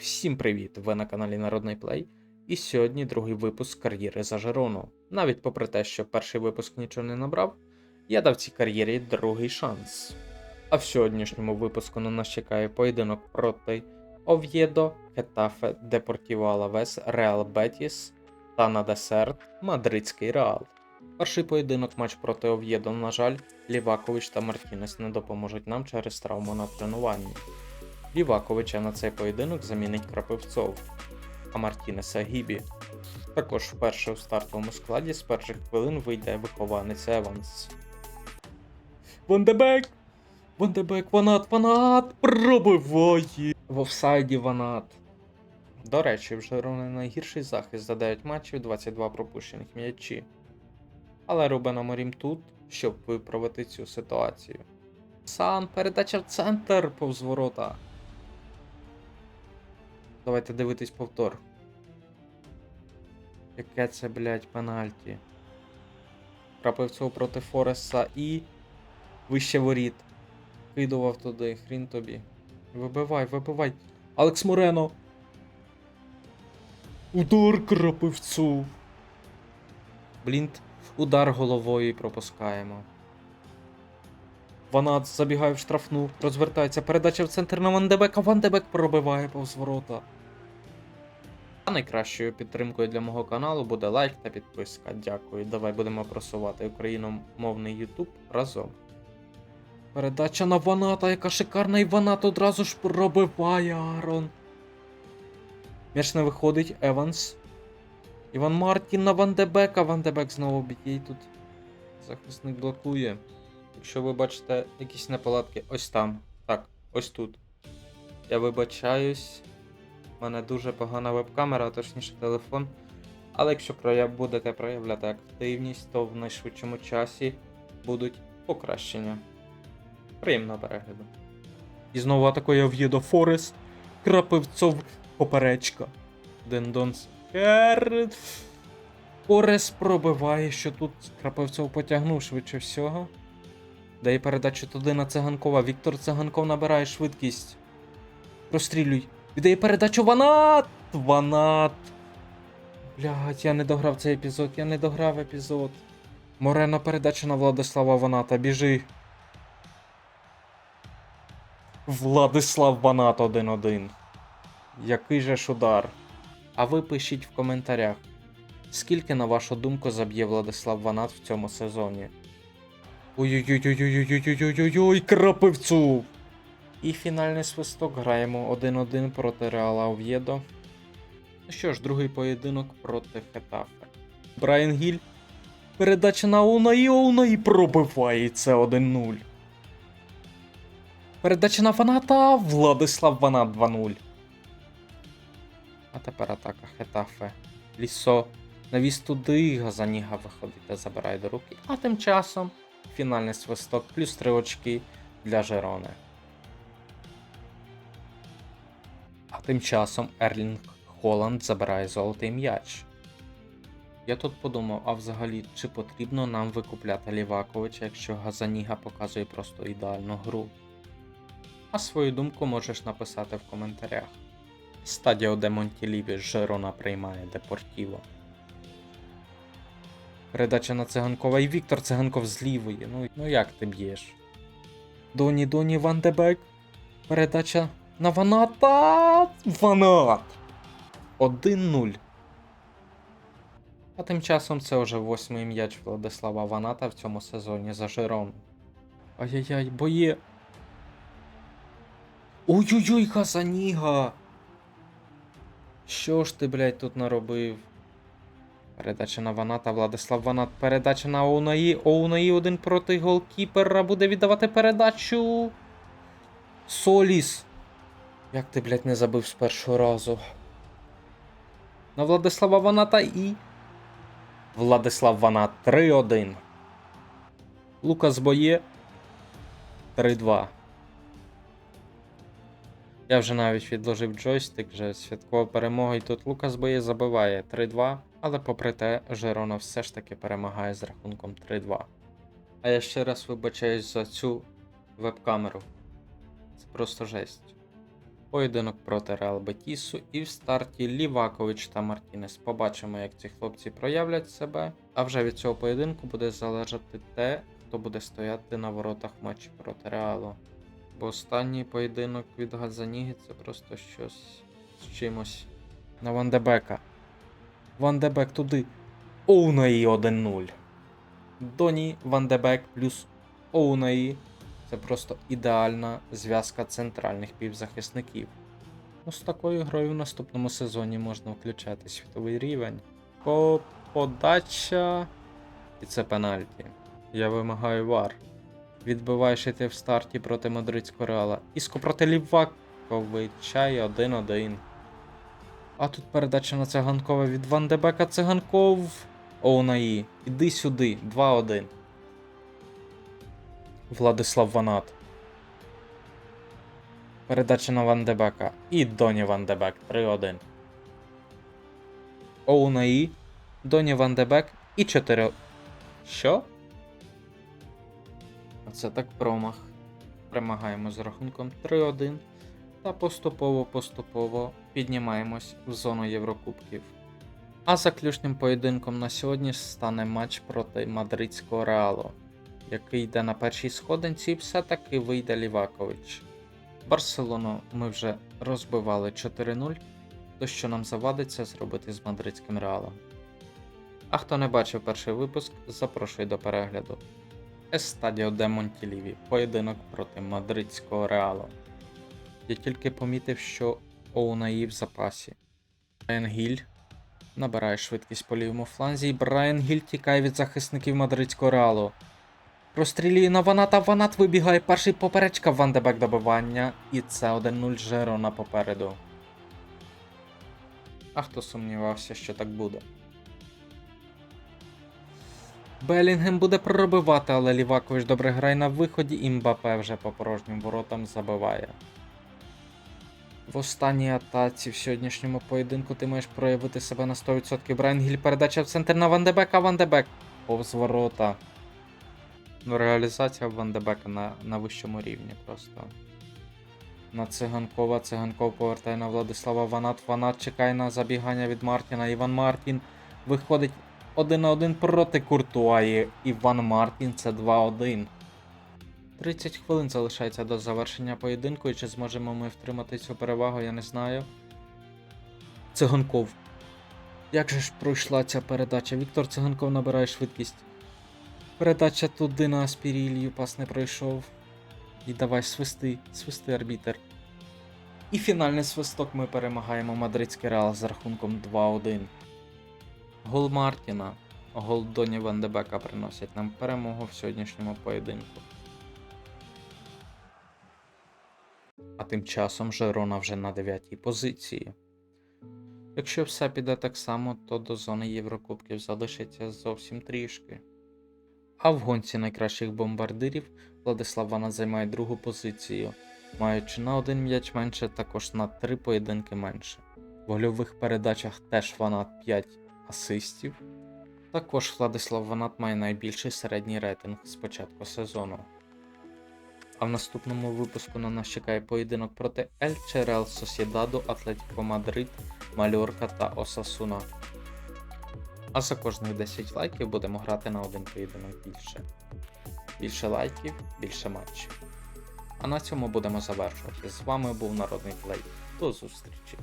всім привіт! Ви на каналі Народний Плей. І сьогодні другий випуск кар'єри за Жерону. Навіть попри те, що перший випуск нічого не набрав, я дав цій кар'єрі другий шанс. А в сьогоднішньому випуску на нас чекає поєдинок проти Ов'єдо, Хетафе, Депортіво Алавес, Реал Бетіс та на десерт Мадридський Реал. Перший поєдинок матч проти Ов'єдо, на жаль, Лівакович та Мартінес не допоможуть нам через травму на тренуванні. Ліваковича на цей поєдинок замінить Крапивцов, а Мартінеса Гібі. Також вперше у стартовому складі з перших хвилин вийде вихованець Еванс. Вандебек! Вандебек, Ванат, Ванат! Пробиває! В офсайді Ванат. До речі, вже не найгірший захист за 9 матчів, 22 пропущених м'ячі. Але Рубен Аморім тут, щоб виправити цю ситуацію. Сан, передача в центр повз ворота. Давайте дивитись повтор. Яке це, блядь, пенальті. Крапивцов проти Фореса і. Вище воріт. Кидував туди, хрін тобі. Вибивай, вибивай. Алекс Морено. Удар крапивцу. Блінт. Удар головою пропускаємо. Ванат забігає в штрафну, розвертається, передача в центр на Вандебека, Вандебек пробиває повз ворота. А найкращою підтримкою для мого каналу буде лайк та підписка. Дякую. Давай будемо просувати україномовний YouTube разом. Передача на Ваната, яка шикарна, і Ванат одразу ж пробиває Арон. М'яч не виходить, Еванс. Іван Мартін на Вандебека. Вандебек знову б'є тут. Захисник блокує. Якщо ви бачите якісь неполадки, ось там. Так, ось тут. Я вибачаюсь. У мене дуже погана веб-камера, а точніше телефон. Але якщо прояв... будете проявляти активність, то в найшвидшому часі будуть покращення. Приємного перегляду. І знову атакує Ов'єдо Форест. Крапивцов поперечка. Дендонс. Керт. Форест пробиває, що тут Крапивцов потягнув швидше всього. Дає передачу туди на циганкова. Віктор циганков набирає швидкість. Прострілюй. Віддає передачу Ванат! Ванат! Блядь, я не дограв цей епізод, я не дограв епізод. Морено передача на Владислава Ваната. Біжи. Владислав Ванат 1-1. Який же ж удар. А ви пишіть в коментарях, скільки, на вашу думку, заб'є Владислав Ванат в цьому сезоні. Ой-ой-ой-ой-ой-ой-ой-ой-ой-ой, крапивцу! І фінальний свисток граємо 1-1 проти Реала Ов'єдо. Ну що ж, другий поєдинок проти Хетафе. Брайан Гіль. Передача на Унаї, Унаї пробиває це 1-0. Передача на Ваната, Владислав Ванат 2-0. А тепер атака Хетафе. Лісо. Навіс туди, Газаніга виходить та забирає до руки. А тим часом фінальний свисток плюс 3 очки для Жерони. А тим часом Ерлінг Холланд забирає золотий м'яч. Я тут подумав, а взагалі, чи потрібно нам викупляти Ліваковича, якщо Газаніга показує просто ідеальну гру? А свою думку можеш написати в коментарях. Стадіо де Монтіліві Жерона приймає Депортіво. Передача на циганкова і Віктор циганков з лівої. Ну, ну як ти б'єш? Доні Доні Ван Дебек. Передача на Ваната. Ванат! 1-0. А тим часом це вже восьмий м'яч Владислава Ваната в цьому сезоні за Жирон. Ай-яй-яй, боє. Ой-ой-ой, Хасаніга! Що ж ти, блядь, тут наробив? Передача на Ваната, Владислав Ванат. Передача на Оунаї. Оунаї один проти голкіпера буде віддавати передачу. Соліс. Як ти, блядь, не забив з першого разу? На Владислава Ваната і. Владислав Ванат 3-1. Лукас Боє 3-2. Я вже навіть відложив джойстик, вже святкова перемога, і тут Лукас Боє забиває 3-2, але попри те, Жерона все ж таки перемагає з рахунком 3-2. А я ще раз вибачаюсь за цю веб-камеру. Це просто жесть. Поєдинок проти Реал Бетісу і в старті Лівакович та Мартінес. Побачимо, як ці хлопці проявлять себе. А вже від цього поєдинку буде залежати те, хто буде стояти на воротах матчі проти Реалу. Бо останній поєдинок від Газаніги це просто щось з чимось. На Вандебека. Вандебек туди. Оунаї 1-0. Доні Вандебек плюс Оунаї. Це просто ідеальна зв'язка центральних півзахисників. Ну, з такою грою в наступному сезоні можна включати світовий рівень. По подача. І це пенальті. Я вимагаю вар. Відбиваєш і ти в старті проти мадридського реала. Іско проти Ліваковича і 1-1. А тут передача на циганкова від Ван Дебека циганков. Оунаї. Іди сюди. 2-1. Владислав Ванат. Передача на Ван Дебека. І Доні Ван Дебек 3-1. Оунаї. Доні Ван Дебек і 4. Що? Це так промах. Перемагаємо з рахунком 3-1 та поступово-поступово піднімаємось в зону Єврокубків. А заключним поєдинком на сьогодні стане матч проти мадридського реалу, який йде на першій сходинці, і все-таки вийде Лівакович. Барселону ми вже розбивали 4-0, то що нам завадиться зробити з мадридським реалом. А хто не бачив перший випуск, запрошую до перегляду. Естадіо де Монтіліві, поєдинок проти мадридського реалу. Я тільки помітив, що Оунаї в запасі. Брайан Гіль набирає швидкість по лівому фланзі, і Брайан Гіль тікає від захисників мадридського реалу. Прострілює на Ваната, Ванат вибігає перший поперечка Вандебек добивання, і це 1-0 Жерона попереду. А хто сумнівався, що так буде? Белінгем буде пробивати, але Лівакович добре грає на виході, і Мбапе вже по порожнім воротам забиває. В останній атаці в сьогоднішньому поєдинку ти маєш проявити себе на 100%. Брайан Гіль передача в центр на Вандебека, Вандебек повз ворота. Ну, реалізація Вандебека на, на вищому рівні просто. На циганкова. Циганков повертає на Владислава Ванат. Ванат чекає на забігання від Мартіна. Іван Мартін виходить один на один проти Куртуаї. Іван Мартін це 2-1. 30 хвилин залишається до завершення поєдинку, і чи зможемо ми втримати цю перевагу, я не знаю. Циганков. Як же ж пройшла ця передача? Віктор Циганков набирає швидкість. Передача туди на Аспірілію, пас не пройшов. І давай свисти, свисти арбітер. І фінальний свисток ми перемагаємо мадридський реал з рахунком 2-1. Гол Мартіна, гол Доні Вандебека приносять нам перемогу в сьогоднішньому поєдинку. А тим часом Жерона вже на 9 позиції. Якщо все піде так само, то до зони Єврокубків залишиться зовсім трішки. А в гонці найкращих бомбардирів Владислав Ванат займає другу позицію, маючи на один м'яч менше, також на 3 поєдинки менше. В гольових передачах теж Ванат 5 асистів. Також Владислав Ванат має найбільший середній рейтинг з початку сезону. А в наступному випуску на нас чекає поєдинок проти Ель Черел Сосєдаду, Атлетіко Мадрид, Мальорка та Осасуна. А за кожних 10 лайків будемо грати на один поєдинок більше. Більше лайків, більше матчів. А на цьому будемо завершувати. З вами був Народний Плей. До зустрічі!